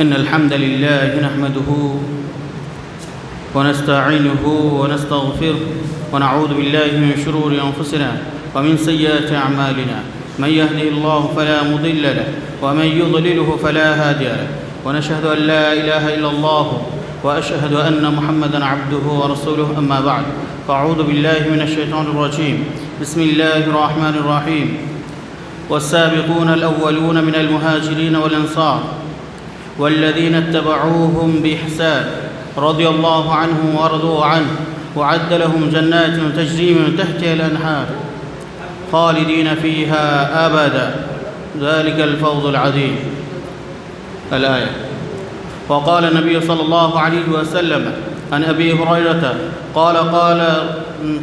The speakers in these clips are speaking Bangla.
إن الحمد لله نحمده ونستعينه ونستغفره ونعوذ بالله من شرور أنفسنا ومن سيئات أعمالنا. من يهده الله فلا مضل له ومن يضلله فلا هادي له. ونشهد أن لا إله إلا الله وأشهد أن محمدا عبده ورسوله. أما بعد فأعوذ بالله من الشيطان الرجيم. بسم الله الرحمن الرحيم. والسابقون الأولون من المهاجرين والأنصار. والذين اتبعوهم بإحسان رضي الله عنهم ورضوا عنه وعد لهم جنات تجري من تحتها الأنهار خالدين فيها أبدا. ذلك الفوز العظيم. الآية وقال النبي صلى الله عليه وسلم عن أبي هريرة قال قال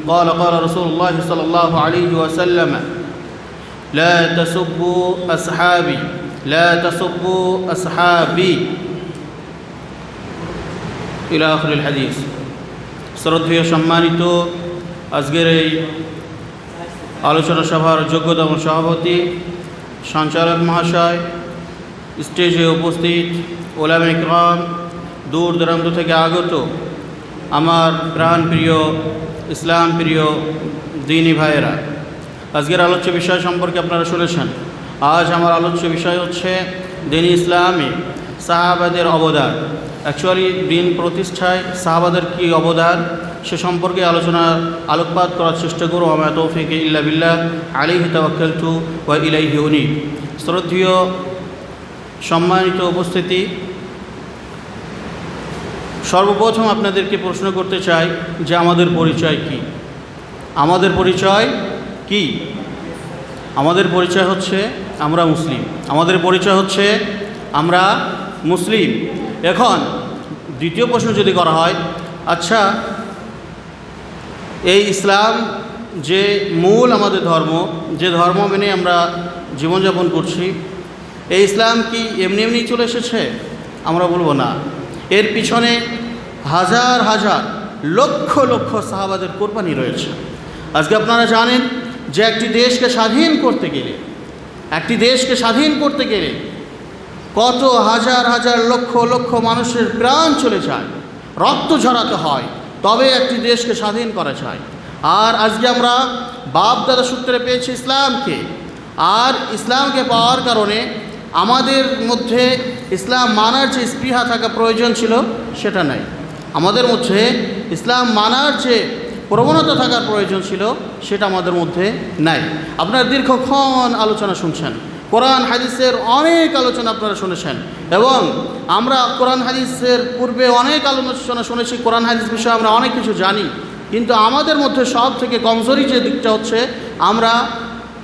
قال قال رسول الله صلى الله عليه وسلم لا تسبوا أصحابي لا تسبوا أصحابي إلى آخر الحديث শ্রদ্ধেয় সম্মানিত আজকের এই আলোচনা সভার যোগ্যতম সভাপতি সঞ্চালক মহাশয় স্টেজে উপস্থিত ওলাম ইকরাম দূর দূরান্ত থেকে আগত আমার প্রাণপ্রিয় ইসলাম প্রিয় দিনী ভাইয়েরা আজকের আলোচ্য বিষয় সম্পর্কে আপনারা শুনেছেন আজ আমার আলোচ্য বিষয় হচ্ছে দিন ইসলামে, সাহাবাদের অবদান। অ্যাকচুয়ালি দিন প্রতিষ্ঠায় সাহাবাদের কী অবদান, সে সম্পর্কে আলোচনা, আলোকপাত করার চেষ্টা করব। আমার তৌফিক ইল্লা বিল্লাহ আলিহি তাওয়াক্কালতু ওয়া ইলাইহি শ্রদ্ধীয়, সম্মানিত উপস্থিতি, সর্বপ্রথম আপনাদেরকে প্রশ্ন করতে চাই যে আমাদের পরিচয় কি? আমাদের পরিচয় কি? আমাদের পরিচয় হচ্ছে আমরা মুসলিম। আমাদের পরিচয় হচ্ছে আমরা মুসলিম। এখন দ্বিতীয় প্রশ্ন যদি করা হয় আচ্ছা এই ইসলাম যে মূল আমাদের ধর্ম, যে ধর্ম মেনে আমরা জীবনযাপন করছি, এই ইসলাম কি এমনি এমনি চলে এসেছে? আমরা বলব না। এর পিছনে হাজার হাজার লক্ষ লক্ষ সাহাবাদের কোরবানি রয়েছে। আজকে আপনারা জানেন যে একটি দেশকে স্বাধীন করতে গেলে একটি দেশকে স্বাধীন করতে গেলে কত হাজার হাজার লক্ষ লক্ষ মানুষের প্রাণ চলে যায়, রক্ত ঝরাতে হয়, তবে একটি দেশকে স্বাধীন করা যায়। আর আজকে আমরা বাপ দাদা সূত্রে পেয়েছি ইসলামকে। আর ইসলামকে পাওয়ার কারণে আমাদের মধ্যে ইসলাম মানার যে স্পৃহা থাকা প্রয়োজন ছিল, সেটা নাই। আমাদের মধ্যে ইসলাম মানার যে প্রবণতা থাকার প্রয়োজন ছিল, সেটা আমাদের মধ্যে নাই। আপনারা দীর্ঘক্ষণ আলোচনা শুনছেন। কোরআন হাদিসের অনেক আলোচনা আপনারা শুনেছেন। এবং আমরা কোরআন হাদিসের পূর্বে অনেক আলোচনা শুনেছি, কোরআন হাদিস বিষয়ে আমরা অনেক কিছু জানি। কিন্তু আমাদের মধ্যে সব থেকে কমজোরি যে দিকটা হচ্ছে, আমরা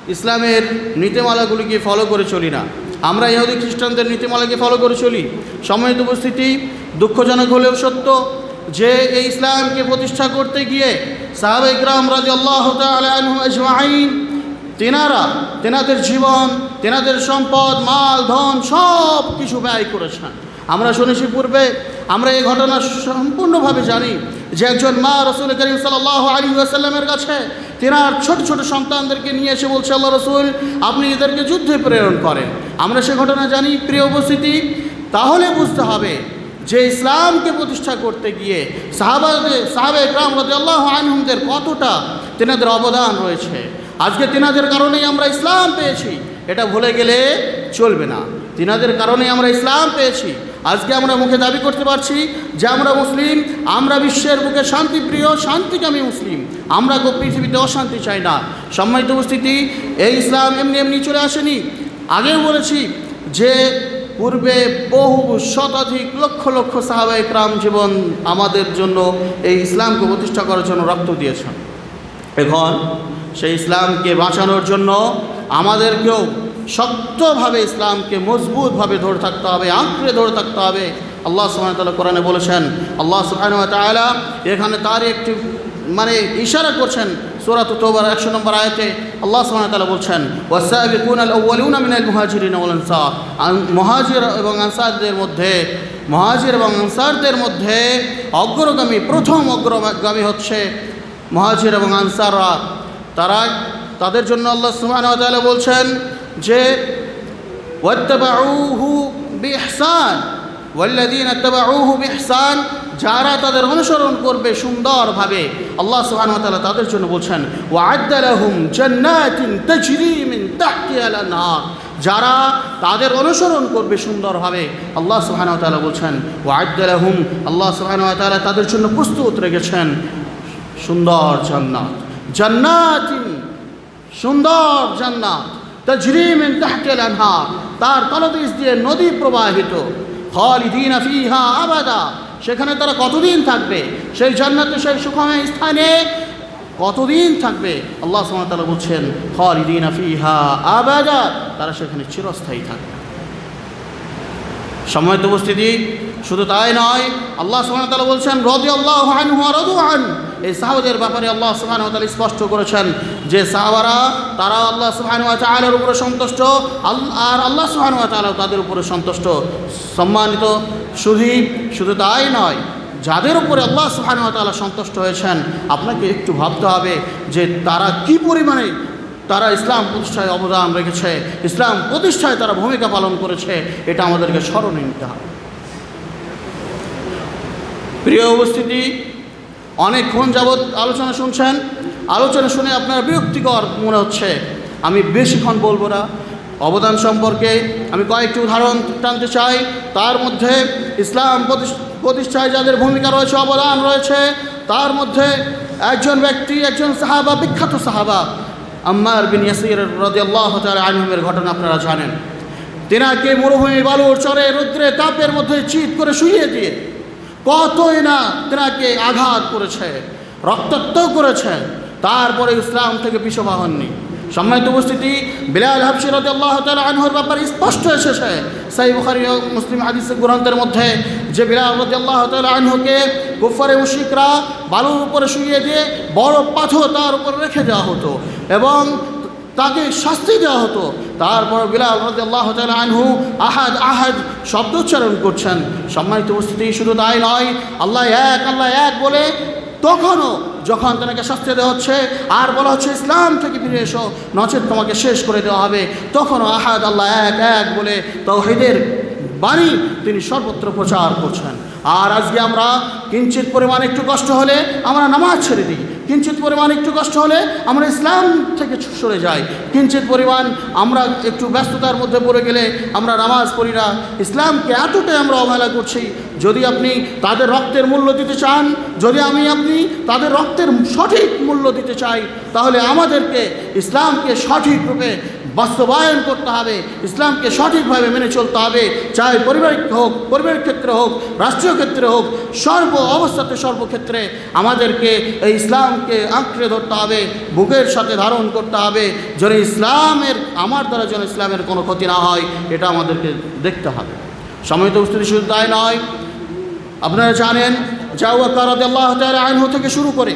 ইসলামের নীতিমালাগুলিকে ফলো করে চলি না। আমরা ইহুদি খ্রিস্টানদের নীতিমালাকে ফলো করে চলি। সম্মানিত উপস্থিতি দুঃখজনক হলেও সত্য যে এই ইসলামকে প্রতিষ্ঠা করতে গিয়ে সাহাব ইকরাম রাজি আল্লাহ আজমাইন, তেনারা, তেনাদের জীবন, তেনাদের সম্পদ, মাল, ধন সব কিছু ব্যয় করেছেন। আমরা শুনেছি পূর্বে, আমরা এই ঘটনা সম্পূর্ণভাবে জানি যে একজন মা রসুল করিম সাল্লাহ আলী আসাল্লামের কাছে তেনার ছোট ছোট সন্তানদেরকে নিয়ে এসে বলছে, আল্লাহ রসুল, আপনি এদেরকে যুদ্ধে প্রেরণ করেন। আমরা সে ঘটনা জানি, প্রিয় উপস্থিতি, তাহলে বুঝতে হবে যে ইসলামকে প্রতিষ্ঠা করতে গিয়ে সাহাবাদের সাহাবে ইকরাম রদি আল্লাহ আনহুমদের কতটা তেনাদের অবদান রয়েছে? আজকে তেনাদের কারণেই আমরা ইসলাম পেয়েছি। এটা ভুলে গেলে চলবে না। তিনাদের কারণেই আমরা ইসলাম পেয়েছি। আজকে আমরা মুখে দাবি করতে পারছি যে আমরা মুসলিম, আমরা বিশ্বের বুকে শান্তিপ্রিয়, শান্তিকামী মুসলিম। আমরা পৃথিবীতে অশান্তি চাই না। সম্মানিত উপস্থিতি, এই ইসলাম এমনি এমনি চলে আসেনি। আগেও বলেছি যে পূর্বে বহু শতাধিক লক্ষ লক্ষ সাহাবা ইকরাম জীবন আমাদের জন্য এই ইসলামকে প্রতিষ্ঠা করার জন্য রক্ত দিয়েছেন। এখন সেই ইসলামকে বাঁচানোর জন্য আমাদেরকেও শক্তভাবে ইসলামকে মজবুতভাবে ধরে থাকতে হবে, আঁকড়ে ধরে থাকতে হবে। আল্লাহ সুবাহতাল্লাহ কোরআনে বলেছেন, আল্লাহ সুবাহ এখানে তার একটি মানে ইশারা করছেন সুরাত তোবার একশো নম্বর আয়তে আল্লাহ সুবাহতাল্লাহ বলছেন ওয়াসাবিকুন আল আউ্বালুন মিনাল মুহাজিরিন ওয়াল আনসার। মহাজির এবং আনসারদের মধ্যে, মহাজির এবং আনসারদের মধ্যে অগ্রগামী, প্রথম অগ্রগামী হচ্ছে মহাজির এবং আনসাররা। তারা, তাদের জন্য আল্লাহ সুবাহ বলছেন যে, ওয়াত্তাবাউহু বিহসান ওয়াল্লাদিন আত্তাবাউহু বিহসান যারা তাদের অনুসরণ করবে সুন্দরভাবে, আল্লাহ সুবহানাহু ওয়া তাদের জন্য বলছেন, ওয়া'আদ্দা লাহুম জান্নাতিন তাজরি যারা তাদের অনুসরণ করবে সুন্দরভাবে, আল্লাহ সুবহানাহু ওয়া তাআলা বলছেন, ওয়া'আদ্দা লাহুম, আল্লাহ সুবহানাহু ওয়া তাদের জন্য প্রস্তুত রেখেছেন, সুন্দর জান্নাত। জান্নাতিন, সুন্দর জান্নাত। তজরিমিন তাহতিল আনহার তার তলদেশ দিয়ে নদী প্রবাহিত। খালিদিন ফিহা আবাদা। সেখানে তারা কতদিন থাকবে? সেই জান্নাতে, সেই সুখময় স্থানে কতদিন থাকবে? আল্লাহ সামাতালা বলছেন, খালিদিন আফিহা আবাদা, তারা সেখানে চিরস্থায়ী থাকবে। সময় উপস্থিতি, শুধু তাই নয়, আল্লাহ সুবহানাহু বলছেন রদি আল্লাহ আনহু রদু রাদু আন এই সাহাবাদের ব্যাপারে আল্লাহ ওয়া স্পষ্ট করেছেন যে সাহাবারা তারা আল্লাহ সুবহানাহু ওয়া তাআলার উপরে সন্তুষ্ট আর আল্লাহ ওয়া তাআলা তাদের উপরে সন্তুষ্ট। সম্মানিত, শুধু শুধু তাই নয়, যাদের উপরে আল্লাহ সুবহানাহু ওয়া তাআলা সন্তুষ্ট হয়েছেন, আপনাকে একটু ভাবতে হবে যে তারা কি পরিমাণে তারা ইসলাম প্রতিষ্ঠায় অবদান রেখেছে, ইসলাম প্রতিষ্ঠায় তারা ভূমিকা পালন করেছে, এটা আমাদেরকে স্মরণে নিতে হবে। প্রিয় উপস্থিতি অনেকক্ষণ যাবৎ আলোচনা শুনছেন। আলোচনা শুনে আপনার বিরক্তিকর মনে হচ্ছে। আমি বেশিক্ষণ বলব না। অবদান সম্পর্কে আমি কয়েকটি উদাহরণ টানতে চাই। তার মধ্যে ইসলাম প্রতিষ- প্রতিষ্ঠায় যাদের ভূমিকা রয়েছে, অবদান রয়েছে, তার মধ্যে একজন ব্যক্তি, একজন সাহাবা, বিখ্যাত সাহাবা, আম্মার বিন ইয়াসির রদিয়াল্লাহ তাআলা আনহুমের ঘটনা আপনারা জানেন। তেনাকে মরুভূমি বালুর চরে রৌদ্রে তাপের মধ্যে চিৎ করে শুইয়ে দিয়ে কতই না তেনাকে আঘাত করেছে রক্তাক্ত করেছে, তারপরে ইসলাম থেকে পিছপা হননি। সম্মানিত উপস্থিতি, বিলাল তালা আনহর ব্যাপারে স্পষ্ট এসেছে। সাই বুখারি মুসলিম হাদিস গ্রন্থের মধ্যে যে বিলাল তালা আনহুকে গুফারে মুশিকরা বালুর উপরে শুইয়ে দিয়ে বড় পাথর তার উপরে রেখে দেওয়া হতো এবং তাকে শাস্তি দেওয়া হতো। তারপর বিলাল রাজি আল্লাহ আনহু আহাদ আহাদ শব্দ উচ্চারণ করছেন। সম্মানিত উপস্থিতি, শুধু তাই নয়, আল্লাহ এক আল্লাহ এক বলে তখনও যখন তাকে শাস্তি দেওয়া হচ্ছে, আর বলা হচ্ছে, ইসলাম থেকে ফিরে এসো নচেত তোমাকে শেষ করে দেওয়া হবে। তখনও আহাদ, আল্লাহ এক এক বলে তৌহিদের বাণী তিনি সর্বত্র প্রচার করছেন। আর আজকে আমরা কিঞ্চিত পরিমাণ একটু কষ্ট হলে আমরা নামাজ ছেড়ে দিই। কিঞ্চিত পরিমাণ একটু কষ্ট হলে আমরা ইসলাম থেকে সরে যাই। কিঞ্চিত পরিমাণ আমরা একটু ব্যস্ততার মধ্যে পড়ে গেলে আমরা নামাজ পড়ি না। ইসলামকে এতটাই আমরা অবহেলা করছি, যদি আপনি তাদের রক্তের মূল্য দিতে চান, যদি আমি আপনি তাদের রক্তের সঠিক মূল্য দিতে চাই, তাহলে আমাদেরকে ইসলামকে সঠিক রূপে বাস্তবায়ন করতে হবে, ইসলামকে সঠিকভাবে মেনে চলতে হবে। চাই পারিবারিক হোক, পরিবারের ক্ষেত্রে হোক, রাষ্ট্রীয় ক্ষেত্রে হোক, সর্ব অবস্থাতে সর্বক্ষেত্রে আমাদেরকে এই ইসলামকে আঁকড়ে ধরতে হবে, বুকের সাথে ধারণ করতে হবে, যেন ইসলামের, আমার দ্বারা যেন ইসলামের কোনো ক্ষতি না হয়, এটা আমাদেরকে দেখতে হবে। সময় তো উপস্থিতি শুধু তাই নয়। আপনারা জানেন জাউয়াক্কা রাদিয়াল্লাহু তাআলা আনহু থেকে শুরু করে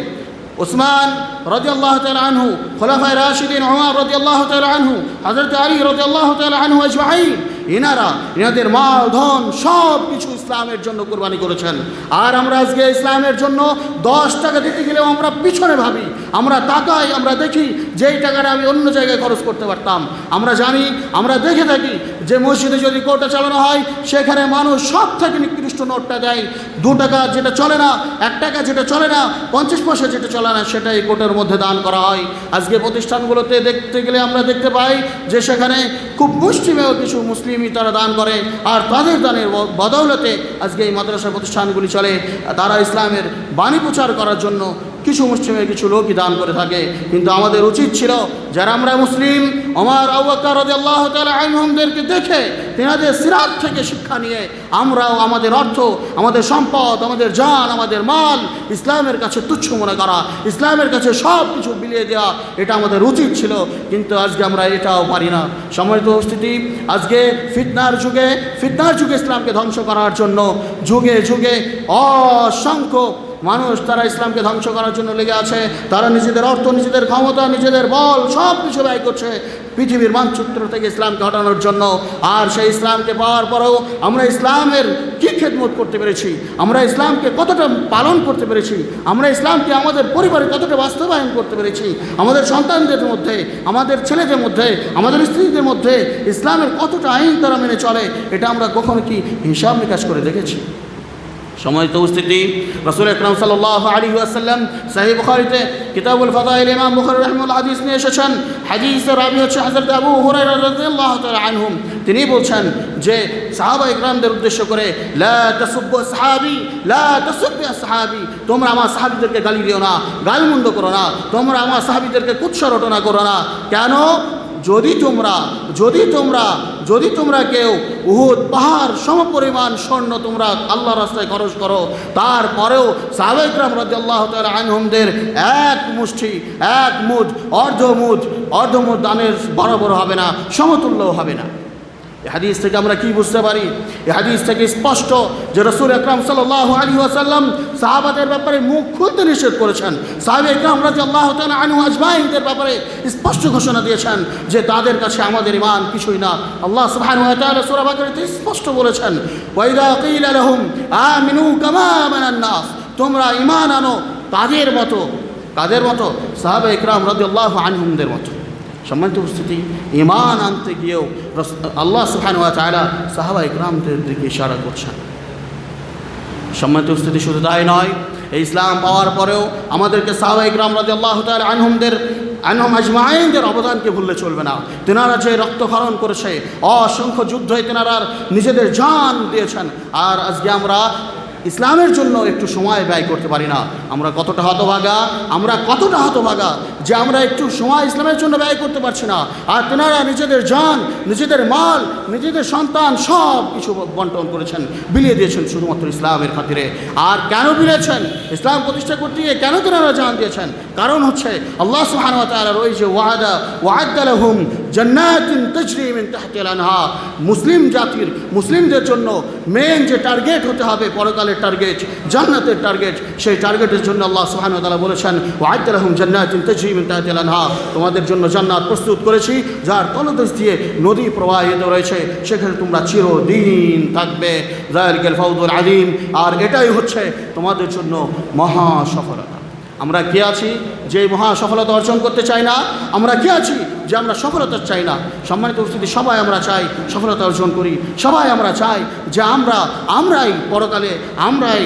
ওসমান রাদিয়াল্লাহু তাআলা আনহু, খোলাফায়ে রাশিদিন ওমর রাদিয়াল্লাহু তাআলা আনহু, হযরত আলী রাদিয়াল্লাহু তাআলা আনহু আজমাইন। এনারা এনাদের মাল, ধন সব কিছু ইসলামের জন্য কোরবানি করেছেন। আর আমরা আজকে ইসলামের জন্য দশ টাকা দিতে গেলেও আমরা পিছনে ভাবি। আমরা তাকাই, আমরা দেখি যে এই টাকাটা আমি অন্য জায়গায় খরচ করতে পারতাম। আমরা জানি, আমরা দেখে থাকি যে মসজিদে যদি কোর্টে চালানো হয়, সেখানে মানুষ সব থেকে নিকৃষ্ট নোটটা দেয়। দু টাকা যেটা চলে না, এক টাকা যেটা চলে না, পঞ্চাশ পয়সা যেটা চলে না, সেটাই কোর্টের মধ্যে দান করা হয়। আজকে প্রতিষ্ঠানগুলোতে দেখতে গেলে আমরা দেখতে পাই যে সেখানে খুব মুসলিমেও কিছু মুসলিমই তারা দান করে, আর তাদের দানের বদৌলতে আজকে এই মাদ্রাসা প্রতিষ্ঠানগুলি চলে। তারা ইসলামের বাণী প্রচার করার জন্য কিছু মুসলিমের কিছু লোকই দান করে থাকে। কিন্তু আমাদের উচিত ছিল, যারা আমরা মুসলিম আমার আল্লাহ তালা আইনহমদেরকে দেখে, তেনাদের সিরাত থেকে শিক্ষা নিয়ে, আমরাও আমাদের অর্থ, আমাদের সম্পদ, আমাদের জান, আমাদের মাল, ইসলামের কাছে তুচ্ছ মনে করা, ইসলামের কাছে সব কিছু বিলিয়ে দেওয়া, এটা আমাদের উচিত ছিল। কিন্তু আজকে আমরা এটাও পারি না। সম্মানিত উপস্থিতি, আজকে ফিতনার যুগে ফিতনার যুগে ইসলামকে ধ্বংস করার জন্য যুগে যুগে অসংখ্য মানুষ তারা ইসলামকে ধ্বংস করার জন্য লেগে আছে, তারা নিজেদের অর্থ, নিজেদের ক্ষমতা, নিজেদের বল সব কিছু ব্যয় করছে পৃথিবীর মানচিত্র থেকে ইসলামকে হটানোর জন্য। আর সেই ইসলামকে পাওয়ার পরেও আমরা ইসলামের কী খেদমত করতে পেরেছি? আমরা ইসলামকে কতটা পালন করতে পেরেছি? আমরা ইসলামকে আমাদের পরিবারে কতটা বাস্তবায়ন করতে পেরেছি? আমাদের সন্তানদের মধ্যে, আমাদের ছেলেদের মধ্যে, আমাদের স্ত্রীদের মধ্যে ইসলামের কতটা আইন তারা মেনে চলে, এটা আমরা কখনো কি হিসাব নিকাশ করে দেখেছি? সম্মানিত উপস্থিতি। রসুল আকরাম সাল্লাহ আলী আসাল্লাম সাহি বুখারিতে কিতাবুল ফাদাইল ইমাম বুখারি রহমুল হাদিস নিয়ে এসেছেন। হাদিসের রাবি হচ্ছে হজরত আবু হুরাইরা রাদিয়াল্লাহু তাআলা আনহুম। তিনি বলছেন যে সাহাবা ইকরামদের উদ্দেশ্য করে, লা তাসুব্বু আসহাবি, লা তাসুব্বু আসহাবি, তোমরা আমার সাহাবীদেরকে গালি দিও না, গালমন্দ করো না, তোমরা আমার সাহাবীদেরকে কুৎসা রটনা করো না। কেন? যদি তোমরা যদি তোমরা যদি তোমরা কেউ উহুদ পাহাড় সমপরিমাণ স্বর্ণ তোমরা আল্লাহ রাস্তায় খরচ করো, তারপরেও সাবেকরাম রাজ্লাহ আল্লাহ আনহমদের এক মুষ্টি, এক মুঠ অর্ধ মুঠ অর্ধ মুঠ দানের বরাবর হবে না, সমতুল্যও হবে না। হাদিস থেকে আমরা কি বুঝতে পারি? এ হাদিস থেকে স্পষ্ট যে রসুল আকরাম সাল্লাহ আলী আসাল্লাম সাহাবাদের ব্যাপারে মুখ খুলতে নিষেধ করেছেন। সাহেব একরাম রাজি আল্লাহ আনু আজমাইনদের ব্যাপারে স্পষ্ট ঘোষণা দিয়েছেন যে তাদের কাছে আমাদের ইমান কিছুই না। আল্লাহ সুবহান ওয়া তাআলা স্পষ্ট বলেছেন ওয়াইদা কিলা তোমরা ইমান আনো তাদের মতো কাদের মতো সাহাবা একরাম রাদিয়াল্লাহু আনহুমদের মতো। সম্মানিত উপস্থিতি ইমান আনতে গিয়েও আল্লাহ সুবহান ওয়া তাআলা সাহাবা ইকরামদের দিকে ইশারা করছেন। সম্মানিত উপস্থিতি শুধু তাই নয়, এই ইসলাম পাওয়ার পরেও আমাদেরকে সাহাবা ইকরাম রাজি আল্লাহ তাল আনহুমদের আনহম আজমাইনদের অবদানকে ভুললে চলবে না। তেনারা যে রক্তক্ষরণ করেছে, অসংখ্য যুদ্ধে তেনারা নিজেদের জান দিয়েছেন। আর আজকে আমরা ইসলামের জন্য একটু সময় ব্যয় করতে পারি না। আমরা কতটা হতভাগা? আমরা কতটা হতভাগা যে আমরা একটু সময় ইসলামের জন্য ব্যয় করতে পারছি না। আর তেনারা নিজেদের জান, নিজেদের মাল, নিজেদের সন্তান সব কিছু বন্টন করেছেন, বিলিয়ে দিয়েছেন শুধুমাত্র ইসলামের খাতিরে। আর কেন বিলিয়েছেন? ইসলাম প্রতিষ্ঠা করতে গিয়ে কেন তেনারা জান দিয়েছেন? কারণ হচ্ছে আল্লাহ সুবহান ওয়া তাআলা রয়েছে ওয়াদা ওয়াদা লাহুম জান্নাতিন তাজরি মিন তাহতিল আনহার। মুসলিম জাতির, মুসলিমদের জন্য মেন যে টার্গেট হতে হবে পরকালের টার্গেট জান্নাতের টার্গেট সেই টার্গেটের জন্য আল্লাহ সুবহানাহু ওয়া তাআলা বলেছেন ওয়াদা লাহুম জান্নাতিন তাজরি মিন তাহতিল আনহার। তোমাদের জন্য জান্নাত প্রস্তুত করেছি, যার তলদেশ দিয়ে নদী প্রবাহিত রয়েছে, সেখানে তোমরা চিরদিন থাকবে। যালিকাল ফাউজুল আলিম আর এটাই হচ্ছে তোমাদের জন্য মহা সফলতা। আমরা কে আছি? যে মহা সফলতা অর্জন করতে চাই না, আমরা কে আছি? যে আমরা সফলতা চাই না। সম্মানিত উপস্থিতি, সবাই আমরা চাই সফলতা অর্জন করি। সবাই আমরা চাই যে আমরা, আমরাই পরকালে, আমরাই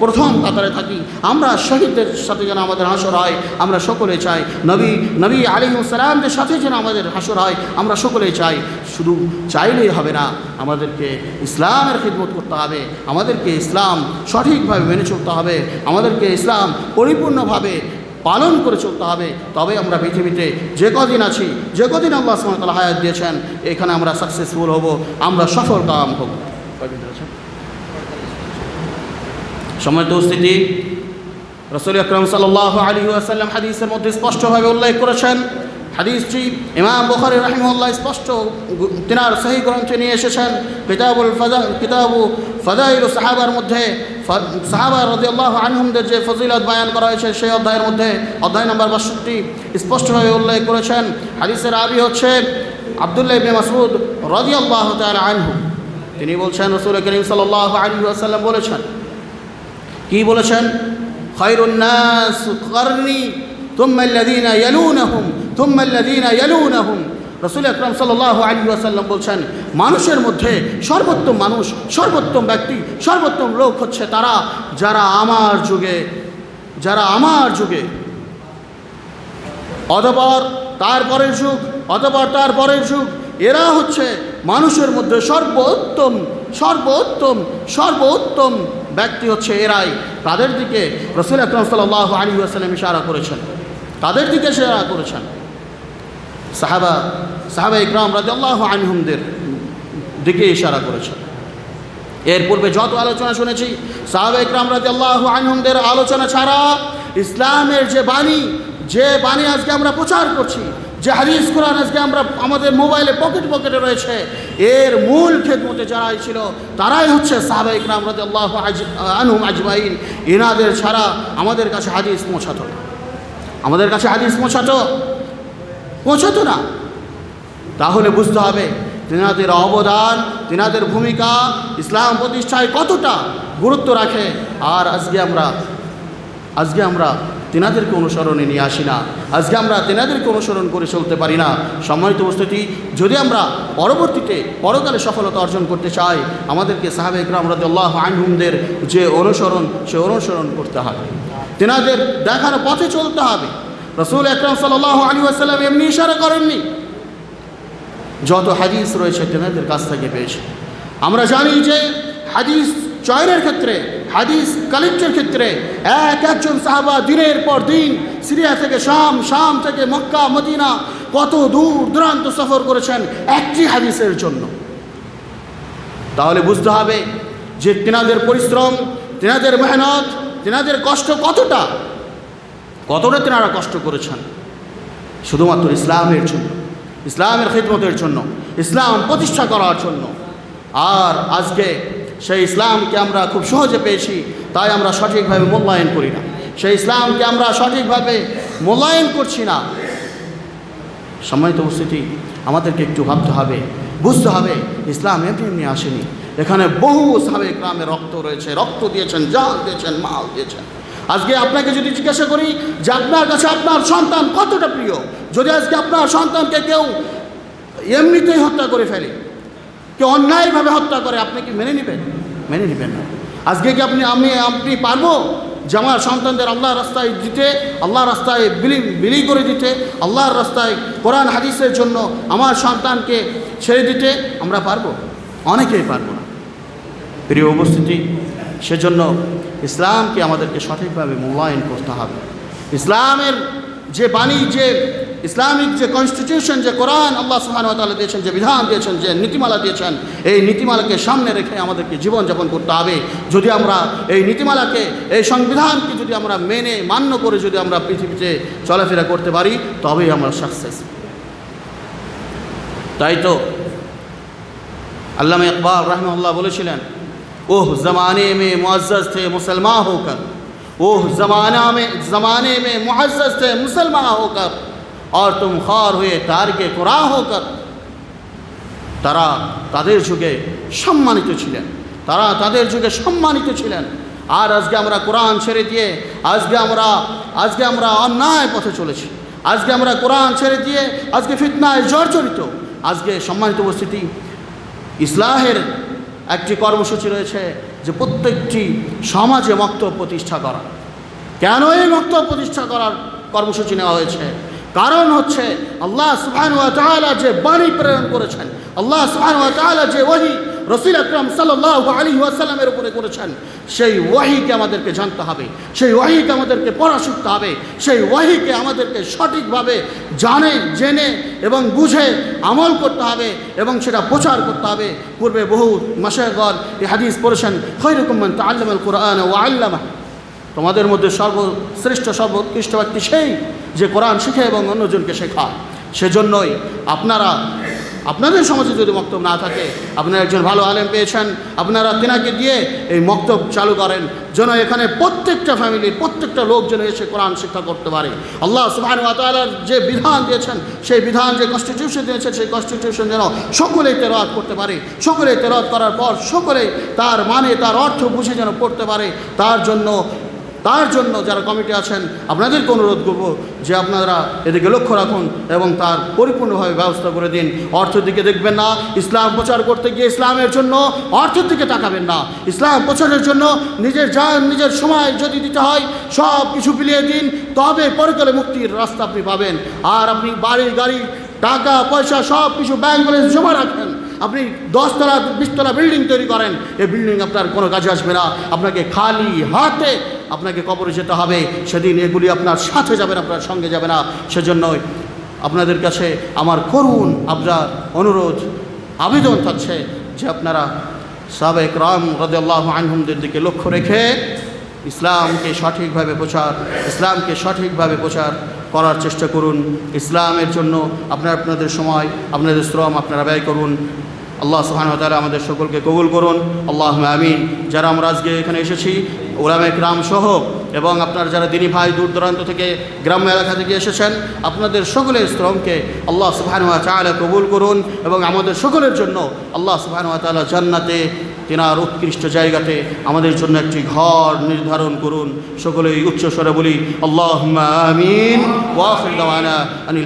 প্রথম কাতারে থাকি। আমরা শহীদদের সাথে যেন আমাদের হাসর হয়, আমরা সকলে চাই। নবী নবী আলী সালামদের সাথে যেন আমাদের হাসর হয়, আমরা সকলে চাই। শুধু চাইলেই হবে না, আমাদেরকে ইসলামের খিদমত করতে হবে, আমাদেরকে ইসলাম সঠিকভাবে মেনে চলতে হবে, আমাদেরকে ইসলাম পরিপূর্ণভাবে পালন করে চলতে হবে। তবে আমরা পৃথিবীতে যে কদিন আছি, যে কদিন আল্লাহ সুমতলা হায়াত দিয়েছেন, এখানে আমরা সাকসেসফুল হব, আমরা সফল কাম হব। কয়দিন আছে? সম্মানিত উপস্থিতি, রসুল আকরম সাল্লাহ আলী আসাল্লাম হাদিসের মধ্যে স্পষ্টভাবে উল্লেখ করেছেন। হাদিসটি ইমাম বখারি রাহিমুল্লাহ স্পষ্ট তিনার সহি গ্রন্থে নিয়ে এসেছেন। কিতাবুল ফাজা, কিতাবু ফাজাইল সাহাবার মধ্যে সাহাবা রদিয়াল্লাহ আনহুমদের যে ফজিলত বায়ান করা হয়েছে সেই অধ্যায়ের মধ্যে অধ্যায় নম্বর বাষট্টি স্পষ্টভাবে উল্লেখ করেছেন। হাদিসের আবি হচ্ছে আবদুল্লাহ ইবনে মাসউদ রদিয়াল্লাহ তাআলা আনহু। তিনি বলছেন, রসুল করিম সাল্লাহ আলী আসাল্লাম বলেছেন কি বলেছেন? খৈরুন্নাস করনি তুম্মাল্লাযীনা ইয়ালুনাহুম তুম্মাল্লাযীনা ইয়ালুনাহুম। রসুল আকরাম সাল্লাল্লাহু আলাইহি ওয়াসাল্লাম বলছেন, মানুষের মধ্যে সর্বোত্তম মানুষ, সর্বোত্তম ব্যক্তি, সর্বোত্তম লোক হচ্ছে তারা যারা আমার যুগে, যারা আমার যুগে। অতপর তার পরের যুগ, অতপর তার পরের যুগ, এরা হচ্ছে মানুষের মধ্যে সর্বোত্তম সর্বোত্তম সর্বোত্তম ব্যক্তি হচ্ছে এরাই। তাদের দিকে রসুল আকরম সাল্লাহ আলী আসালাম ইশারা করেছেন। তাদের দিকে ইশারা করেছেন। সাহাবা সাহাবা ইকরাম রাজাল্লাহ আনহুমদের দিকে ইশারা করেছেন। এর পূর্বে যত আলোচনা শুনেছি, সাহাবা ইকরাম রাজাল্লাহ আনহুমদের আলোচনা ছাড়া ইসলামের যে বাণী যে বাণী আজকে আমরা প্রচার করছি যে হাদিস কোরআন আজকে আমরা আমাদের মোবাইলে পকেট পকেটে রয়েছে, এর মূল খেদমতে যারাই ছিল, তারাই হচ্ছে সাহাবা ইকরাম রাজি আল্লাহ আনহুম আজমাইন। এনাদের ছাড়া আমাদের কাছে হাদিস পৌঁছাতো না। আমাদের কাছে হাদিস পৌঁছাতো? পৌঁছাতো না। তাহলে বুঝতে হবে, তেনাদের অবদান, তেনাদের ভূমিকা ইসলাম প্রতিষ্ঠায় কতটা গুরুত্ব রাখে। আর আজকে আমরা আজকে আমরা তেনাদেরকে অনুসরণে নিয়ে আসি না। আজকে আমরা তেনাদেরকে অনুসরণ করে চলতে পারি না। সম্মানিত উপস্থিতি, যদি আমরা পরবর্তীতে পরকালে সফলতা অর্জন করতে চাই, আমাদেরকে সাহাবে ইকরাম রাজ্লাহ আনহুমদের যে অনুসরণ, সে অনুসরণ করতে হবে। তেনাদের দেখানো পথে চলতে হবে। রসুল আকরম সাল্লাহ আলী আসাল্লাম এমনি ইশারা করেননি। যত হাদিস রয়েছে তেনাদের কাছ থেকে পেয়েছে। আমরা জানি যে হাদিস চয়নের ক্ষেত্রে, হাদিস কালেক্টের ক্ষেত্রে, এক একজন সাহাবা দিনের পর দিন সিরিয়া থেকে শাম শাম থেকে মক্কা, মদিনা কত দূর দূরান্ত সফর করেছেন একটি হাদিসের জন্য। তাহলে বুঝতে হবে যে তেনাদের পরিশ্রম, তেনাদের মেহনত, তেনাদের কষ্ট কতটা? কতটা তেনারা কষ্ট করেছেন? শুধুমাত্র ইসলামের জন্য, ইসলামের খিদমতের জন্য, ইসলাম প্রতিষ্ঠা করার জন্য। আর আজকে সেই ইসলামকে আমরা খুব সহজে পেয়েছি, তাই আমরা সঠিকভাবে মূল্যায়ন করি না। সেই ইসলামকে আমরা সঠিকভাবে মূল্যায়ন করছি না। সম্মানিত উপস্থিতি, আমাদেরকে একটু ভাবতে হবে, বুঝতে হবে, ইসলাম এমনি এমনি আসেনি। এখানে বহু সাবেক গ্রামে রক্ত রয়েছে, রক্ত দিয়েছেন জাল দিয়েছেন, মাল দিয়েছেন। আজকে আপনাকে যদি জিজ্ঞাসা করি যে আপনার কাছে আপনার সন্তান কতটা প্রিয়, যদি আজকে আপনার সন্তানকে কেউ এমনিতেই হত্যা করে ফেলে কেউ অন্যায়ভাবে হত্যা করে, আপনি কি মেনে নেবেন? মেনে নেবেন না। আজকে কি আপনি, আমি, আপনি পারব যে আমার সন্তানদের আল্লাহর রাস্তায় দিতে আল্লাহ রাস্তায় বিলি বিলি করে দিতে, আল্লাহর রাস্তায় কোরআন, হাদিসের জন্য আমার সন্তানকে ছেড়ে দিতে আমরা পারব? অনেকেই পারব না। প্রিয় উপস্থিতি, সেজন্য ইসলামকে আমাদেরকে সঠিকভাবে মূল্যায়ন করতে হবে। ইসলামের যে বাণী, যে ইসলামিক যে কনস্টিটিউশন যে কোরআন, আল্লাহ সুহান দিয়েছেন, যে বিধান দিয়েছেন, যে নীতিমালা দিয়েছেন, এই নীতিমালাকে সামনে রেখে আমাদেরকে জীবনযাপন করতে হবে। যদি আমরা এই নীতিমালাকে, এই সংবিধানকে যদি আমরা মেনে, মান্য করে যদি আমরা পৃথিবীতে চলাফেরা করতে পারি, তবেই আমরা সাকসেস তাই তো আল্লাহ ইকবাল রহমল্লাহ বলেছিলেন, ওহ জমানে মে মুআজ্জাজ থে মুসলমান হোকার ওহ জমানা মে, জমানে মে মুআজ্জাজ থে মুসলমান হোকার और तुम खार हुए तार के कुरान होकर তারা তাদের যুগে সম্মানিত ছিলেন তারা তাদের যুগে সম্মানিত ছিলেন আর আজকে আমরা কোরআন ছেড়ে দিয়ে আজকে আমরা আজকে আমরা অন্যায় পথে চলেছি আজকে আমরা কোরআন ছেড়ে দিয়ে আজকে ফিতনায় জর্জরিত আজকে সম্মানিত উপস্থিতি ইসলাহের একটি কর্মসূচি রয়েছে যে প্রত্যেকটি সমাজে মক্তব প্রতিষ্ঠা করা কেন এই মক্তব প্রতিষ্ঠা করার কর্মসূচি নেওয়া হয়েছে কারণ হচ্ছে আল্লাহ তাআলা যে বাণী প্রেরণ করেছেন, আল্লাহ তাআলা যে ওয়াহি রসুল আকরাম আলাইহি ওয়াসাল্লামের উপরে করেছেন, সেই ওয়াহিকে আমাদেরকে জানতে হবে, সেই ওয়াহিকে আমাদেরকে পড়া শিখতে হবে, সেই ওয়াহিকে আমাদেরকে সঠিকভাবে জানে, জেনে এবং বুঝে আমল করতে হবে এবং সেটা প্রচার করতে হবে। পূর্বে বহু মাসায়গণ এই হাদিস পড়েছেন খৈরকুম্মান তাল্লাম আল কোরআন ও আল্লামা তোমাদের মধ্যে সর্বশ্রেষ্ঠ, সর্বোৎকৃষ্ট ব্যক্তি সেই যে কোরআন শিখে এবং অন্যজনকে শেখায়। সেজন্যই আপনারা, আপনাদের সমাজে যদি মক্তব না থাকে, আপনারা একজন ভালো আলেম পেয়েছেন, আপনারা তেনাকে দিয়ে এই মক্তব চালু করেন, যেন এখানে প্রত্যেকটা ফ্যামিলির প্রত্যেকটা লোক যেন এসে কোরআন শিক্ষা করতে পারে। আল্লাহ সুবহান ওয়া যে বিধান দিয়েছেন, সেই বিধান, যে কনস্টিটিউশন দিয়েছেন, সেই কনস্টিটিউশন যেন সকলেই তেরাত করতে পারে। সকলেই তেরাত করার পর সকলেই তার মানে তার অর্থ বুঝে যেন পড়তে পারে। তার জন্য তার জন্য যারা কমিটি আছেন, আপনাদেরকে অনুরোধ করব যে আপনারা এদিকে লক্ষ্য রাখুন এবং তার পরিপূর্ণভাবে ব্যবস্থা করে দিন। অর্থের দিকে দেখবেন না, ইসলাম প্রচার করতে গিয়ে ইসলামের জন্য অর্থের দিকে তাকাবেন না। ইসলাম প্রচারের জন্য নিজের যান নিজের সময় যদি দিতে হয়, সব কিছু বিলিয়ে দিন, তবে পরকালে মুক্তির রাস্তা আপনি পাবেন। আর আপনি বাড়ি গাড়ি, টাকা, পয়সা, সব কিছু ব্যাংক ব্যালেন্স জমা রাখেন। আপনি দশতলা, বিশতলা বিল্ডিং তৈরি করেন। এই বিল্ডিং আপনার কোনো কাজে আসবে না। আপনাকে খালি হাতে আপনাকে কবরে যেতে হবে। সেদিন এগুলি আপনার সাথে যাবে না আপনার সঙ্গে যাবে না। সেজন্যই আপনাদের কাছে আমার করুণ আপনার অনুরোধ, আবেদন থাকছে যে আপনারা সাবেক রাম রদাল্লাহ আনহুমদের দিকে লক্ষ্য রেখে ইসলামকে সঠিকভাবে প্রচার, ইসলামকে সঠিকভাবে প্রচার করার চেষ্টা করুন। ইসলামের জন্য আপনার, আপনাদের সময়, আপনাদের শ্রম আপনারা ব্যয় করুন। আল্লাহ সুহান তালা আমাদের সকলকে কবুল করুন। আল্লাহ আমিন। যারা আমরা আজকে এখানে এসেছি ওলামে গ্রাম সহ, এবং আপনার যারা দিনী ভাই দূর দূরান্ত থেকে, গ্রাম্য এলাকা থেকে এসেছেন, আপনাদের সকলের শ্রমকে আল্লাহ সুবাহানুয়া তালা কবুল করুন এবং আমাদের সকলের জন্য আল্লাহ সুবাহানুয়া তালা জান্নাতে তেনার উৎকৃষ্ট জায়গাতে আমাদের জন্য একটি ঘর নির্ধারণ করুন। সকলেই উচ্চ স্বরে বলি আল্লাহ আমিন। ওয়াফিল আনিল